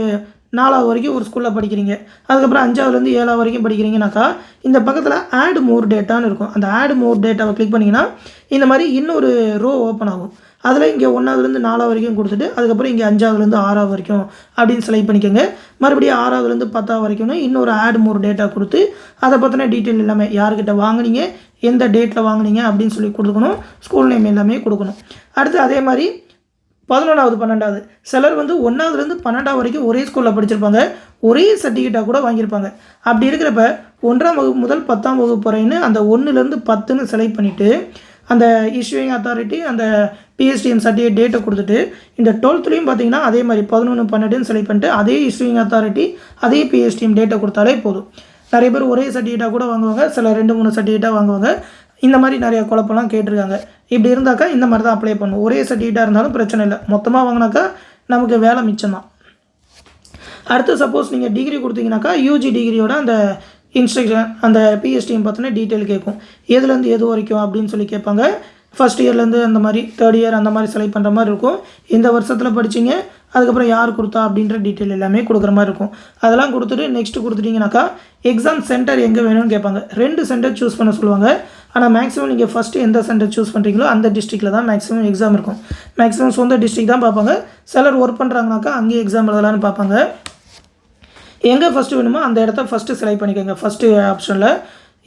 நாலாவது வரைக்கும் ஒரு ஸ்கூலில் படிக்கிறீங்க. அதுக்கப்புறம் அஞ்சாவதுலேருந்து ஏழாவது வரைக்கும் படிக்கிறீங்கனாக்கா இந்த பக்கத்தில் ஆட் மோர் டேட்டான்னு இருக்கும். அந்த ஆட் மோர் டேட்டாவை கிளிக் பண்ணிங்கன்னா இந்த மாதிரி இன்னொரு ரோ ஓப்பன் ஆகும். அதில் இங்கே ஒன்றாவதுலேருந்து நாலாவது வரைக்கும் கொடுத்துட்டு அதுக்கப்புறம் இங்கே அஞ்சாவதுலேருந்து ஆறாவது வரைக்கும் அப்படின்னு செலக்ட் பண்ணிக்கோங்க. மறுபடியும் ஆறாவதுலேருந்து பத்தாவது வரைக்கும்னா இன்னொரு ஆட் மோர் டேட்டா கொடுத்து அதை பற்றின டீட்டெயில் எல்லாமே யார்கிட்ட வாங்குனீங்க எந்த டேட்டில் வாங்குனீங்க அப்படின்னு சொல்லி கொடுக்கணும் ஸ்கூல் நேம் எல்லாமே கொடுக்கணும். அடுத்து அதே மாதிரி பதினொன்றாவது பன்னெண்டாவது. சிலர் வந்து ஒன்றாவதுலேருந்து பன்னெண்டாவது வரைக்கும் ஒரே ஸ்கூலில் படிச்சிருப்பாங்க ஒரே சர்டிஃபிகேட்டாக கூட வாங்கியிருப்பாங்க. அப்படி இருக்கிறப்ப ஒன்றாம் வகுப்பு முதல் பத்தாம் வகுப்பு வரைன்னு அந்த ஒன்றுலேருந்து பத்துன்னு செலக்ட் பண்ணிவிட்டு அந்த இஷ்யூயிங் அத்தாரிட்டி அந்த பிஎஸ்டிஎம் சர்டிஃபிகேட் டேட்டை கொடுத்துட்டு இந்த டுவெல்த்லேயும் பார்த்தீங்கன்னா அதே மாதிரி பதினொன்று பன்னெண்டுன்னு செலக்ட் பண்ணிட்டு அதே இஷ்யூயிங் அத்தாரிட்டி அதே பிஎஸ்டிஎம் டேட்டை கொடுத்தாலே போதும். நிறைய பேர் ஒரே சர்டிஃபிகேட்டாக கூட வாங்குவாங்க சில ரெண்டு மூணு சர்டிஃபிகேட்டாக வாங்குவாங்க. இந்த மாதிரி நிறைய குழப்பம்லாம் கேட்டிருக்காங்க. இப்படி இருந்தாக்கா இந்த மாதிரி தான் அப்ளை பண்ணுவோம் ஒரே சர்டிஃபிகேட்டாக இருந்தாலும் பிரச்சனை இல்லை. மொத்தமாக வாங்கினாக்கா நமக்கு வேலை மிச்சம் தான் அடுத்து சப்போஸ் நீங்கள் டிகிரி கொடுத்தீங்கன்னாக்கா யூஜி டிகிரியோட அந்த இன்ஸ்ட்ரக்ஷன் அந்த பிஎஸ்டியும் பார்த்தோன்னா டீட்டெயில் கேட்கும் எதுலேருந்து எது வரைக்கும் அப்படின்னு சொல்லி கேட்பாங்க. ஃபஸ்ட் இயர்லேருந்து அந்த மாதிரி தேர்ட் இயர் அந்த மாதிரி செலக்ட் பண்ணுற மாதிரி இருக்கும். இந்த வருஷத்தில் படிச்சீங்க அதுக்கப்புறம் யார் கொடுத்தா அப்படின்ற டீட்டெயில் எல்லாமே கொடுக்குற மாதிரி இருக்கும். அதெல்லாம் கொடுத்துட்டு நெக்ஸ்ட்டு கொடுத்துட்டிங்கனாக்கா எக்ஸாம் சென்டர் எங்கே வேணும்னு கேட்பாங்க. ரெண்டு சென்டர் சூஸ் பண்ண சொல்லுவாங்க. ஆனால் மேக்ஸிமம் நீங்கள் ஃபஸ்ட்டு எந்த சென்டர் சூஸ் பண்ணுறீங்களோ அந்த டிஸ்ட்ரிக்டில் தான் மேக்ஸிமம் எக்ஸாம் இருக்கும். மேக்ஸிமம் சொந்த டிஸ்ட்ரிக் தான் பார்ப்பாங்க. சிலர் ஒர்க் பண்ணுறாங்கனாக்கா அங்கேயே எக்ஸாம் எழுதலான்னு பார்ப்பாங்க. எங்கே ஃபஸ்ட்டு வேணுமோ அந்த இடத்த ஃபஸ்ட்டு செலக்ட் பண்ணிக்கோங்க. ஃபஸ்ட்டு ஆப்ஷனில்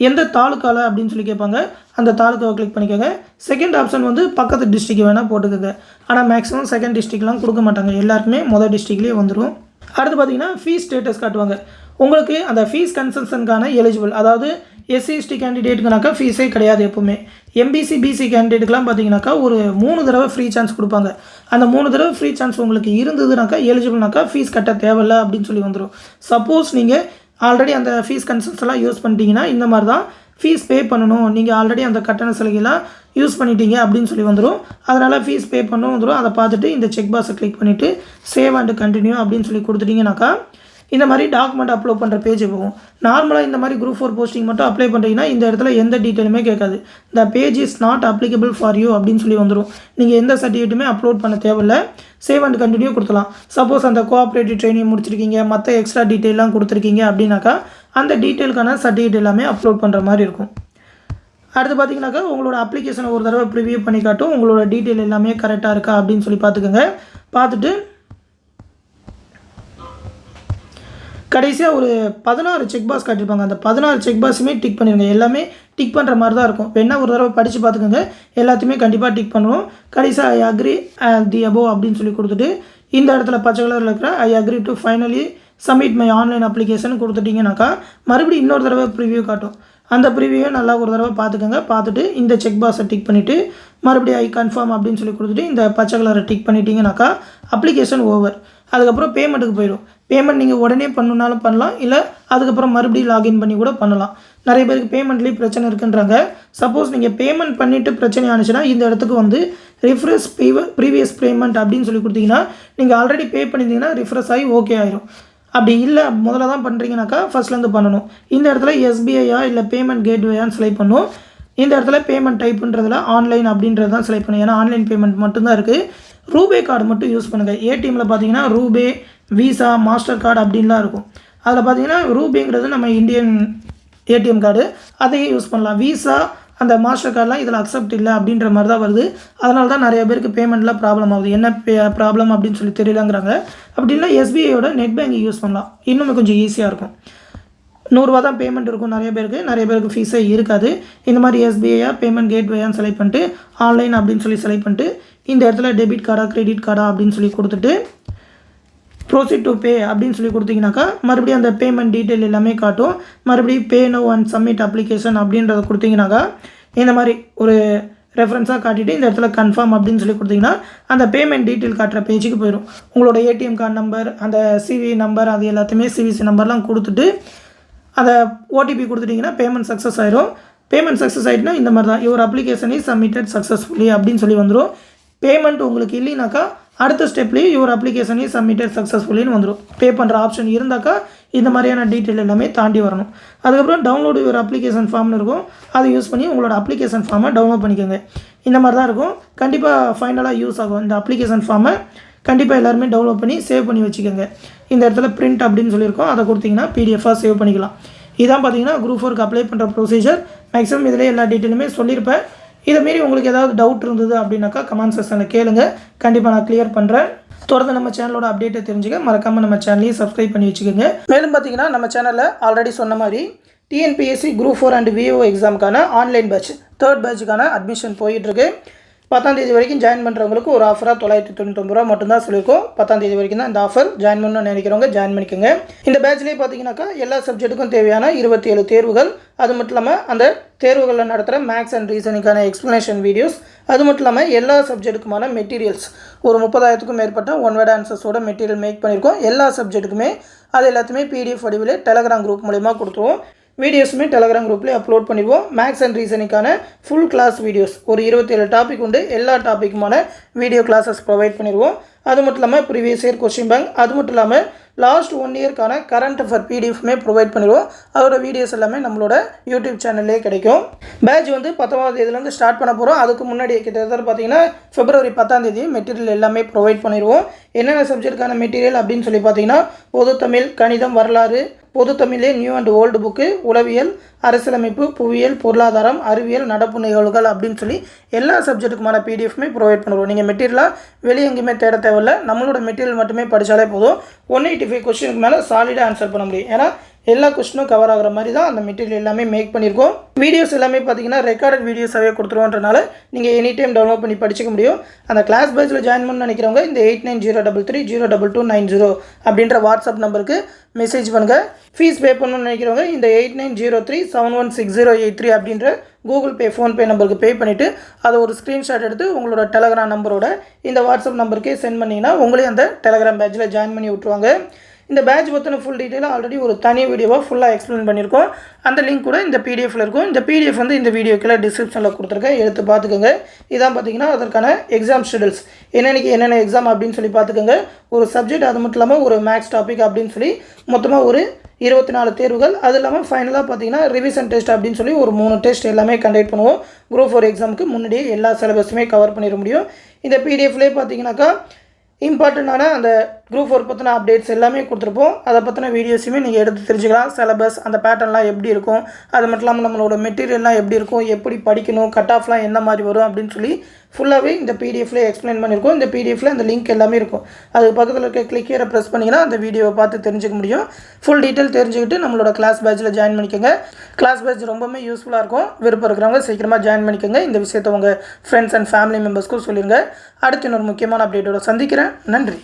எந்த தாலுக்காவில் அப்படின்னு சொல்லி கேட்பாங்க. அந்த தாலுக்காவை கிளிக் பண்ணிக்கோங்க. செகண்ட் ஆப்ஷன் வந்து பக்கத்து டிஸ்ட்ரிக் வேணால் போட்டுக்கோங்க. ஆனால் மேக்ஸிமம் செகண்ட் டிஸ்ட்ரிக்லாம் கொடுக்க மாட்டாங்க. எல்லாருக்குமே மொதல் டிஸ்ட்ரிக்லேயே வந்துடும் அடுத்து பார்த்தீங்கன்னா ஃபீஸ் ஸ்டேட்டஸ் காட்டுவாங்க. உங்களுக்கு அந்த ஃபீஸ் கன்செஷனுக்கான எலிஜிபிள் அதாவது எஸ்சி எஸ்டி கேண்டிடேட்டுக்குனாக்கா ஃபீஸே கிடையாது எப்போவுமே. எம்பிசி பிசி கேண்டிடேட்டுக்கெலாம் பார்த்தீங்கன்னாக்கா ஒரு மூணு தடவை ஃப்ரீ சான்ஸ் கொடுப்பாங்க. அந்த மூணு தடவை ஃப்ரீ சான்ஸ் உங்களுக்கு இருந்ததுனாக்கா எலிஜிபிள்னாக்கா ஃபீஸ் கட்ட தேவையில்ல அப்படின்னு சொல்லி வந்துடும் சப்போஸ் நீங்கள் ஆல்ரெடி அந்த ஃபீஸ் கன்சன்ஸ் எல்லாம் யூஸ் பண்ணிட்டீங்கன்னா இந்த மாதிரி தான் ஃபீஸ் பே பண்ணணும். நீங்கள் ஆல்ரெடி அந்த கட்டண சலுகைலாம் யூஸ் பண்ணிட்டீங்க அப்படின்னு சொல்லி வந்துடும் அதனால் ஃபீஸ் பே பண்ணணும் வந்துடும் அதை பார்த்துட்டு இந்த செக் பாக்ஸை கிளிக் பண்ணிவிட்டு சேவ் அண்டு கண்டினியூ அப்படின்னு சொல்லி கொடுத்துட்டிங்கனாக்கா இந்த மாதிரி டாக்குமெண்ட் அப்லோட் பண்ணுற பேஜ் போகும். நார்மலாக இந்த மாதிரி குரூப் ஃபோர் போஸ்டிங் மட்டும் அப்ளை பண்ணுறீங்கன்னா இந்த இடத்துல எந்த டீட்டெயிலுமே கேட்காது. The page is not applicable for you அப்படின்னு சொல்லி வந்துடும் நீங்கள் எந்த சர்டிஃபிகேட்டுமே அப்லோட் பண்ண தேவையில்ல. சேவ் அண்ட் கண்டினியூ கொடுத்துலாம் சப்போஸ் அந்த கோஆப்ரேட்டிவ் ட்ரைனிங் முடிச்சிருக்கீங்க மற்ற எக்ஸ்ட்ரா டீட்டெயிலாம் கொடுத்துருக்கீங்க அப்படின்னாக்கா அந்த டீட்டெயிலுக்கான சர்டிஃபிகேட் எல்லாமே அப்லோட் பண்ணுற மாதிரி இருக்கும். அடுத்து பார்த்தீங்கன்னாக்கா உங்களோட அப்ளிகேஷனை ஒரு தடவை ப்ரிவியூ பண்ணி காட்டும். உங்களோட டீட்டெயில் எல்லாமே கரெக்டாக இருக்கா அப்படின்னு சொல்லி பார்த்துக்கோங்க. பார்த்துட்டு கடைசியாக ஒரு பதினாறு செக் பாக்ஸ் காட்டியிருப்பாங்க. அந்த பதினாறு செக் பாக்ஸுமே டிக் பண்ணிடுங்க எல்லாமே டிக் பண்ணுற மாதிரி தான் இருக்கும். வேணால் ஒரு தடவை படித்து பார்த்துக்கோங்க. எல்லாத்தையுமே கண்டிப்பாக டிக் பண்ணுவோம். கடைசியாக ஐ அக்ரி தி அபோ அப்படின்னு சொல்லி கொடுத்துட்டு இந்த இடத்துல பச்சை கலரில் இருக்கிற I agree to finally submit my online application கொடுத்துட்டிங்கனாக்கா மறுபடியும் இன்னொரு தடவை ப்ரிவியூ காட்டும். அந்த ப்ரிவியூவை நல்லா ஒரு தடவை பார்த்துக்கோங்க. பார்த்துட்டு இந்த செக் பாக்ஸை டிக் பண்ணிவிட்டு மறுபடியும் ஐ கன்ஃபார்ம் அப்படின்னு சொல்லி கொடுத்துட்டு இந்த பச்சை கலரை டிக் பண்ணிட்டீங்கனாக்கா அப்ளிகேஷன் ஓவர் அதுக்கப்புறம் பேமெண்ட்டுக்கு போயிடும். பேமெண்ட் நீங்கள் உடனே பண்ணுனாலும் பண்ணலாம். இல்லை அதுக்கப்புறம் மறுபடியும் லாகின் பண்ணி கூட பண்ணலாம். நிறைய பேருக்கு பேமெண்ட்லேயும் பிரச்சனை இருக்குன்றாங்க. சப்போஸ் நீங்கள் பேமெண்ட் பண்ணிவிட்டு பிரச்சனை ஆனிச்சுன்னா இந்த இடத்துக்கு வந்து ரிஃப்ரெஷ் ப்ரீவியஸ் பேமெண்ட் அப்படின்னு சொல்லி கொடுத்தீங்கன்னா நீங்கள் ஆல்ரெடி பே பண்ணியிருந்தீங்கன்னா ரிஃப்ரெஷ் ஆகி ஓகே ஆயிரும். அப்படி இல்லை முதல்ல தான் பண்ணுறீங்கனாக்கா ஃபஸ்ட்லேருந்து பண்ணணும். இந்த இடத்துல எஸ்பிஐயா இல்லை பேமெண்ட் கேட்வேயான்னு செலக்ட் பண்ணும். இந்த இடத்துல பேமெண்ட் டைப்புன்றதுல ஆன்லைன் அப்படின்றது தான் செலக்ட் பண்ணும் ஏன்னா ஆன்லைன் பேமெண்ட் மட்டும்தான் இருக்குது ரூபே கார்டு மட்டும் யூஸ் பண்ணுங்கள் ஏடிஎம்மில் பார்த்தீங்கன்னா ரூபே விசா மாஸ்டர் கார்டு அப்படின்லாம் இருக்கும். அதில் பார்த்தீங்கன்னா ரூபேங்கிறது நம்ம இந்தியன் ஏடிஎம் கார்டு அதையே யூஸ் பண்ணலாம். விசா அந்த மாஸ்டர் கார்டெலாம் இதில் அக்செப்ட் இல்லை அப்படின்ற மாதிரி தான் வருது. அதனால தான் நிறைய பேருக்கு பேமெண்ட்டில் ப்ராப்ளம் ஆகுது. என்ன ப்ராப்ளம் அப்படின்னு சொல்லி தெரியலங்கிறாங்க. அப்படின்னா எஸ்பிஐயோட நெட் பேங்கிங் யூஸ் பண்ணலாம். இன்னுமே கொஞ்சம் ஈஸியாக இருக்கும். நூறுரூவா தான் பேமெண்ட் இருக்கும் நிறைய பேருக்கு. நிறைய பேருக்கு ஃபீஸே இருக்காது. இந்த மாதிரி எஸ்பிஐயா பேமெண்ட் கேட்வேயான்னு செலக்ட் பண்ணிட்டு ஆன்லைன் அப்படின்னு சொல்லி செலக்ட் பண்ணிட்டு இந்த இடத்துல டெபிட் கார்டா கிரெடிட் கார்டா அப்படின்னு சொல்லி கொடுத்துட்டு ப்ரோசீட் டு பே அப்படின்னு சொல்லி கொடுத்தீங்கனாக்கா மறுபடியும் அந்த பேமெண்ட் டீட்டெயில் எல்லாமே காட்டும். மறுபடியும் pay now and submit application அப்படின்றத கொடுத்தீங்கனாக்கா இந்த மாதிரி ஒரு ரெஃபரன்ஸாக காட்டிட்டு இந்த இடத்துல கன்ஃபார்ம் அப்படின்னு சொல்லி கொடுத்தீங்கன்னா அந்த பேமெண்ட் டீட்டெயில் காட்டுற பேஜுக்கு போயிடும் உங்களோட ஏடிஎம் கார்டு நம்பர் அந்த சிவி நம்பர் அது எல்லாத்தையுமே சிவிசி நம்பர்லாம் கொடுத்துட்டு அதை ஓடிபி கொடுத்துட்டிங்கன்னா பேமெண்ட் சக்ஸஸ் ஆயிரும். பேமெண்ட் சக்ஸஸ் ஆகிட்டுனா இந்த மாதிரி தான் your application is submitted successfully அப்படின்னு சொல்லி வந்துடும் பேமெண்ட் உங்களுக்கு இல்லைனாக்கா அடுத்த ஸ்டெப்லேயும் யுவர் அப்ளிகேஷன் இஸ் சப்மிட்டட் சக்ஸஸ்ஃபுல்லின்னு வந்துடும் பே பண்ணுற ஆப்ஷன் இருந்தாக்கா இந்த மாதிரியான டீட்டெயில் எல்லாமே தாண்டி வரணும். அதுக்கப்புறம் டவுன்லோடு யுவர் அப்ளிகேஷன் ஃபார்ம்னு இருக்கும். அதை யூஸ் பண்ணி உங்களோட அப்ளிகேஷன் ஃபார்மை டவுன்லோட் பண்ணிக்கோங்க. இந்த மாதிரி தான் இருக்கும். கண்டிப்பாக ஃபைனலாக யூஸ் ஆகும். இந்த அப்ளிகேஷன் ஃபார்மை கண்டிப்பாக எல்லாருமே டவுன்லோட் பண்ணி சேவ் பண்ணி வச்சுக்கோங்க. இந்த இடத்துல பிரிண்ட் அப்படின்னு சொல்லியிருக்கோம். அதை கொடுத்தீங்கன்னா பிடிஎஃபாக சேவ் பண்ணிக்கலாம். இதான் பார்த்தீங்கன்னா குரூப் ஃபோருக்கு அப்ளை பண்ணுற ப்ரொசீஜர் மேக்ஸிமம் இதில் எல்லா டீட்டெயிலுமே சொல்லியிருப்பேன். இதை மாரி உங்களுக்கு ஏதாவது டவுட் இருந்தது அப்படின்னாக்கா கமெண்ட் செக்ஷனில் கேளுங்க. கண்டிப்பாக நான் கிளியர் பண்ணுறேன் தொடர்ந்து நம்ம சேனலோட அப்டேட்டை தெரிஞ்சுக்க மறக்காமல் நம்ம சேனலையும் சப்ஸ்கிரைப் பண்ணி வச்சுக்கோங்க. மேலும் பார்த்தீங்கன்னா நம்ம சேனலில் ஆல்ரெடி சொன்ன மாதிரி TNPSC group four and VO எக்ஸாமுக்கான online batch third பேட்சுக்கான அட்மிஷன் போயிட்டுருக்கு. பத்தாம் தேதி வரைக்கும் ஜாயின் பண்ணுறவங்களுக்கு ஒரு ஆஃபராக தொள்ளாயிரத்தி தொண்ணூத்தொம்பது ரூபா மட்டும்தான் சொல்லியிருக்கோம். பத்தாம் தேதி வரைக்கும் தான் இந்த ஆஃபர் ஜாயின் பண்ணணும்னு நினைக்கிறவங்க ஜாயின் பண்ணிக்கோங்க. இந்த பேட்ச்லேயே பார்த்தீங்கன்னாக்கா எல்லா சப்ஜெக்ட்டுக்கும் தேவையான இருபத்தி ஏழு தேர்வுகள். அது மட்டும் இல்லாமல் அந்த தேர்வுகளில் நடத்துகிற மேக்ஸ் அண்ட் ரீசனிங்கான எக்ஸ்ப்ளனேஷன் வீடியோஸ் அது மட்டும் இல்லாமல் எல்லா சப்ஜெக்ட்டுக்குமான மெட்டீரியல்ஸ் ஒரு முப்பதாயிரத்துக்கும் மேற்பட்ட ஒன் வேர்ட் ஆன்சர்ஸோட மெட்டீரியல் மேக் பண்ணியிருக்கோம். எல்லா சப்ஜெக்ட்டுக்குமே அது எல்லாத்தையுமே பிடிஎஃப் வடிவில் டெலகிராம் குரூப் மூலிமா கொடுத்துருவோம். வீடியோஸுமே டெலகிராம் குரூப்லேயே அப்லோட் பண்ணிடுவோம். மேக்ஸ் அண்ட் ரீசனிக்கான ஃபுல் கிளாஸ் வீடியோஸ் ஒரு இருபத்தேழு டாபிக் உண்டு. எல்லா டாப்பிக்குமான வீடியோ கிளாஸஸ் ப்ரொவைட் பண்ணிடுவோம். அது மட்டும் இல்லாமல் ப்ரீவியஸ் இயர் கொஸ்டின் பேங்க் அது மட்டும் இல்லாமல் லாஸ்ட் ஒன் இயர்க்கான கரண்ட் அஃபேர் பிடிஎஃப்மே ப்ரொவைட் பண்ணிடுவோம். அதோட வீடியோஸ் எல்லாமே நம்மளோட யூடியூப் சேனல்லே கிடைக்கும். பேட்ச் வந்து பத்தொம்பது தேதியிலேருந்து ஸ்டார்ட் பண்ண போகிறோம் அதுக்கு முன்னாடி கிட்டத்தட்ட பார்த்தீங்கன்னா பிப்ரவரி பத்தாம் தேதி மெட்டீரியல் எல்லாமே ப்ரொவைட் பண்ணிடுவோம். என்னென்ன சப்ஜெக்ட்டுக்கான மெட்டீரியல் அப்படின்னு சொல்லி பார்த்தீங்கன்னா பொது தமிழ் கணிதம் வரலாறு பொது தமிழே நியூ அண்ட் ஓல்டு புக்கு உளவியல் அரசியலமைப்பு புவியியல் பொருளாதாரம் அறிவியல் நடப்பு நிகழ்வுகள் அப்படின்னு சொல்லி எல்லா சப்ஜெக்ட்டுக்குமான பிடிஎஃப்மே ப்ரொவைட் பண்ணுவோம் நீங்கள் மெட்டீரியலாக வெளியே எங்கேயுமே தேட தேவையில்ல. நம்மளோட மெட்டீரியல் மட்டுமே படித்தாலே போதும். ஒன் எயிட்டி ஃபைவ் கொஸ்டினுக்கு மேலே சாலிடாக ஆன்சர் பண்ண முடியும். ஏன்னா எல்லா கொஸ்டினும் கவர் ஆகிற மாதிரி தான் அந்த மெட்டீரியல் எல்லாமே மேக் பண்ணியிருக்கோம். வீடியோஸ் எல்லாமே பார்த்தீங்கன்னா ரெக்கார்டட் வீடியோஸாகவே கொடுத்துருவோன்றனால நீங்கள் எனி டைம் டவுன்லோட் பண்ணி படிச்சிக்க முடியும். அந்த கிளாஸ் பேட்சில் ஜாயின் பண்ண நினைக்கிறவங்க இந்த eight nine zero double three zero double two nine zero அப்படின்ற வாட்ஸ்அப் நம்பருக்கு மெசேஜ் பண்ணுங்கள் ஃபீஸ் பே பண்ணணும்னு நினைக்கிறவங்க இந்த eight nine zero three seven one six zero eight three அப்படின்ற கூகுள் பே ஃபோன்பே நம்பருக்கு பே பண்ணிவிட்டு அதை ஒரு ஸ்க்ரீன்ஷாட் எடுத்து உங்களோட டெலகிராம் நம்பரோட இந்த வாட்ஸ்அப் நம்பருக்கே சென்ட் பண்ணிங்கன்னா உங்களையும் அந்த டெலகிராம் பேட்சில் ஜாயின் பண்ணி விட்ருவாங்க இந்த பேட்ச் பற்றின ஃபுல் டீட்டெயிலாக ஆல்ரெடி ஒரு தனி வீடியோவாக ஃபுல்லாக எக்ஸ்பிளைன் பண்ணியிருக்கோம் அந்த லிங்க் கூட இந்த பிடிஎஃப்ல இருக்கும். இந்த பிடிஎஃப் வந்து இந்த வீடியோக்கில் டிஸ்கிரிப்ஷனில் கொடுத்துருக்கேன். எடுத்து பார்த்துக்கோங்க. இதான் பார்த்தீங்கன்னா அதற்கான எக்ஸாம் ஷெடியூல்ஸ் என்னென்னக்கு என்னென்ன எக்ஸாம் அப்படின்னு சொல்லி பார்த்துக்கோங்க. ஒரு சப்ஜெக்ட் அது மட்டும் இல்லாமல் ஒரு மேக்ஸ் டாபிக் அப்படின்னு சொல்லி மொத்தமாக ஒரு இருபத்தி நாலு தேர்வுகள். அது இல்லாமல் ஃபைனலாக பார்த்தீங்கன்னா ரிவிஷன் டெஸ்ட் அப்படின்னு சொல்லி ஒரு மூணு டெஸ்ட் எல்லாமே கண்டக்ட் பண்ணுவோம். குரூப் ஃபோர் எக்ஸாமுக்கு முன்னாடியே எல்லா சிலபஸுமே கவர் பண்ணிட முடியும். இந்த பிடிஎஃப்லேயே பார்த்தீங்கன்னாக்கா இம்பார்ட்டண்ட்டான அந்த குரூப் ஒர்க் பற்றின அப்டேட்ஸ் எல்லாமே கொடுத்துருப்போம். அதை பற்றின வீடியோஸுமே நீங்கள் எடுத்து தெரிஞ்சுக்கலாம். சிலபஸ் அந்த பேட்டர்ன்லாம் எப்படி இருக்கும்? அது மட்டும் இல்லாமல் நம்மளோட மெட்டீரியல்லாம் எப்படி இருக்கும்? எப்படி படிக்கணும்? கட் ஆஃப்லாம் என்ன மாதிரி வரும்? அப்படின்னு சொல்லி ஃபுல்லாகவே இந்த பிடிஎஃப்ல எக்ஸ்பிளைன் பண்ணியிருக்கோம் இந்த பிடிஎஃப்ல அந்த லிங்க் எல்லாமே இருக்கும். அது பக்கத்தில் இருக்க கிளிக்கரை ப்ரெஸ் பண்ணிங்கன்னா அந்த வீடியோவை பார்த்து தெரிஞ்சுக்க முடியும். ஃபுல் டீட்டெயில் தெரிஞ்சுக்கிட்டு நம்மளோட கிளாஸ் பேட்சில் ஜாயின் பண்ணிக்கோங்க. கிளாஸ் பேட்ச் ரொம்பவுமே யூஸ்ஃபுல்லாக இருக்கும். விருப்பம் இருக்கிறவங்க சீக்கிரமாக ஜாயின் பண்ணிக்கோங்க. இந்த விஷயத்தை உங்கள் ஃப்ரெண்ட்ஸ் அண்ட் ஃபேமிலி மெம்பர்ஸ்க்கும் சொல்லிடுங்க அடுத்து இன்னொரு முக்கியமான அப்டேட்டோட சந்திக்கிறேன். நன்றி.